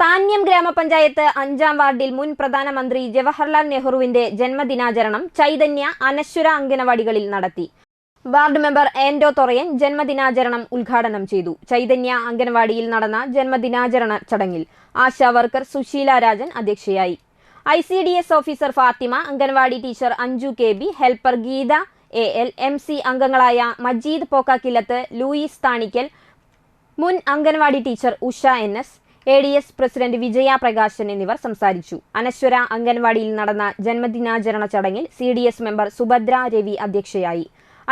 താന്യം ഗ്രാമപഞ്ചായത്ത് അഞ്ചാം വാർഡിൽ മുൻ പ്രധാനമന്ത്രി ജവഹർലാൽ നെഹ്റുവിന്റെ ജന്മദിനാചരണം ചൈതന്യ അനശ്വര അംഗനവാടികളിൽ നടത്തി. വാർഡ് മെമ്പർ ആൻഡോ തൊറയൻ ജന്മദിനാചരണം ഉദ്ഘാടനം ചെയ്തു. ചൈതന്യ അംഗനവാടിയിൽ നടന്ന ജന്മദിനാചരണ ചടങ്ങിൽ ആശാ വർക്കർ സുശീല രാജൻ അധ്യക്ഷയായി. I C D S officer Fathima anganwadi teacher Anju K B helper Geetha A L M C അംഗങ്ങളായ മജീദ് പോക്കാക്കില്ലത്ത് ലൂയിസ് താണിക്കൽ മുൻ anganwadi teacher Usha N S A D S president Vijaya Prakashan എന്നിവർ സംസാരിച്ചു. അനശ്വര അംഗൻവാടിയിൽ നടന്ന ജന്മദിനാചരണ ചടങ്ങിൽ C D S member Subhadra Ravi അധ്യക്ഷയായി.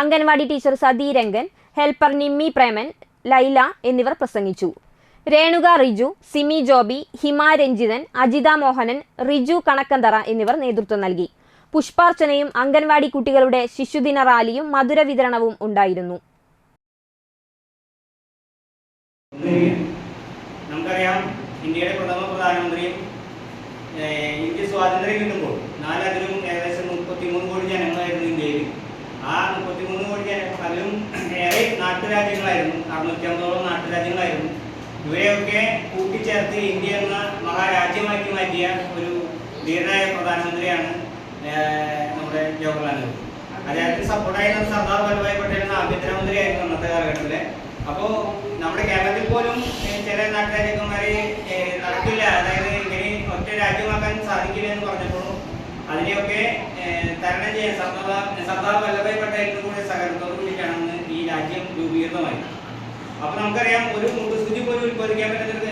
Anganwadi teacher Sathi Rangan helper Nimmi Preman Laila എന്നിവർ പ്രസംഗിച്ചു. രേണുക റിജു സിമി ജോബി ഹിമ രഞ്ജിതൻ അജിത മോഹനൻ റിജു കണക്കന്തറ എന്നിവർ നേതൃത്വം നൽകി. പുഷ്പാർച്ചനയും അംഗൻവാടി കുട്ടികളുടെ ശിശുദിന റാലിയും മധുര വിതരണവും ഉണ്ടായിരുന്നു. ഇന്ത്യയുടെ പ്രഥമ പ്രധാനമന്ത്രിയും ഇന്ത്യ സ്വാതന്ത്ര്യം കിട്ടുമ്പോൾ നാലതിലും ഏകദേശം മുപ്പത്തിമൂന്ന് കോടി ജനങ്ങളായിരുന്നു ഇന്ത്യയിൽ. ആ മുപ്പത്തിമൂന്ന് കോടി ജന അതിലും ഏറെ നാട്ടുരാജ്യങ്ങളായിരുന്നു. അറുന്നൂറ്റമ്പതോളം നാട്ടുരാജ്യങ്ങളായിരുന്നു. ഇവരെയൊക്കെ കൂട്ടിച്ചേർത്ത് ഇന്ത്യ എന്ന മഹാരാജ്യമാക്കി മാറ്റിയ ഒരു ധീരനായ പ്രധാനമന്ത്രിയാണ് നമ്മുടെ ജവഹർലാൽ നെഹ്റു. അദ്ദേഹത്തിന് സപ്പോർട്ടായിരുന്ന സർദാർ വല്ലഭായ് പട്ടേൽ എന്ന ആഭ്യന്തരമന്ത്രിയായിരുന്നു അന്നത്തെ കാലഘട്ടത്തിൽ. അപ്പോ നമ്മുടെ കേരളത്തിൽ പോലും ചില നാട്ടുരാജ്യക്കന്മാരെ രാജ്യമാക്കാൻ സാധിക്കില്ല എന്ന് പറഞ്ഞപ്പോഴും അതിനെയൊക്കെ തരണം ചെയ്യാൻ സർദാർ സർദാർ വല്ലഭായ് പട്ടേലിന്റെ കൂടെ സഹകരണത്തോട് കൂടിയിട്ടാണ് ഈ രാജ്യം രൂപീകൃതമായത്. അപ്പൊ നമുക്കറിയാം ഒരു മുട്ടുസൂചി പോലും ഉത്പാദിക്കാൻ പറ്റുന്ന